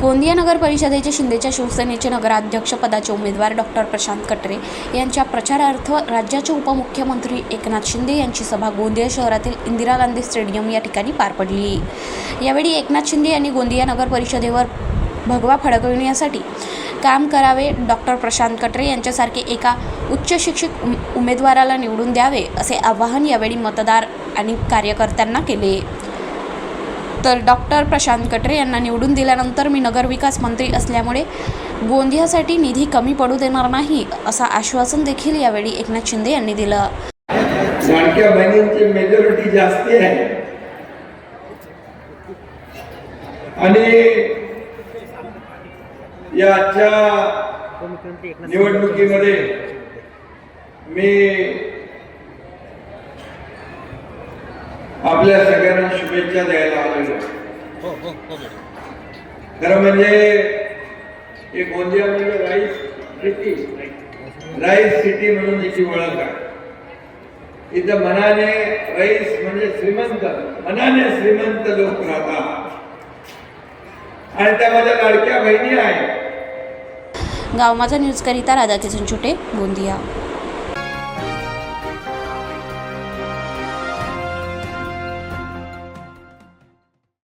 गोंदिया नगर परिषदेचे शिंदेच्या शिवसेनेचे नगराध्यक्षपदाचे उमेदवार डॉक्टर प्रशांत कटरे यांच्या प्रचारार्थ राज्याचे उपमुख्यमंत्री एकनाथ शिंदे यांची सभा गोंदिया शहरातील इंदिरा गांधी स्टेडियम या ठिकाणी पार पडली. यावेळी एकनाथ शिंदे यांनी गोंदिया नगर परिषदेवर भगवा फडकविण्यासाठी काम करावे डॉक्टर प्रशांत कटरे यांच्यासारखे एका उच्च शिक्षित उमेदवाराला निवडून द्यावे असे आवाहन यावेळी मतदार आणि कार्यकर्त्यांना केले. तर डॉक्टर प्रशांत कटरे यांना निवडून दिल्यानंतर मी नगरविकास मंत्री असल्यामुळे गोंदियासाठी निधी कमी पडू देणार नाही असं आश्वासन देखील यावेळी एकनाथ शिंदे यांनी दिलं. लाडक्या बहिणींची मेजॉरिटी जास्ती आहे. आणि याच्या निवडणुकीमध्ये मी आपल्या सगळ्यांना शुभेच्छा द्यायला आलेलो. खरं म्हणजे हे गोंदिया म्हणजे राईस सिटी. राईस सिटी म्हणून याची ओळख आहे. इथं मनाने राईस म्हणजे श्रीमंत मनाने श्रीमंत लोक राहतात. आणि त्या माझ्या लाडक्या बहिणी आहेत. गाव माझा न्यूजकरिता राधाकिशन छोटे गोंदिया.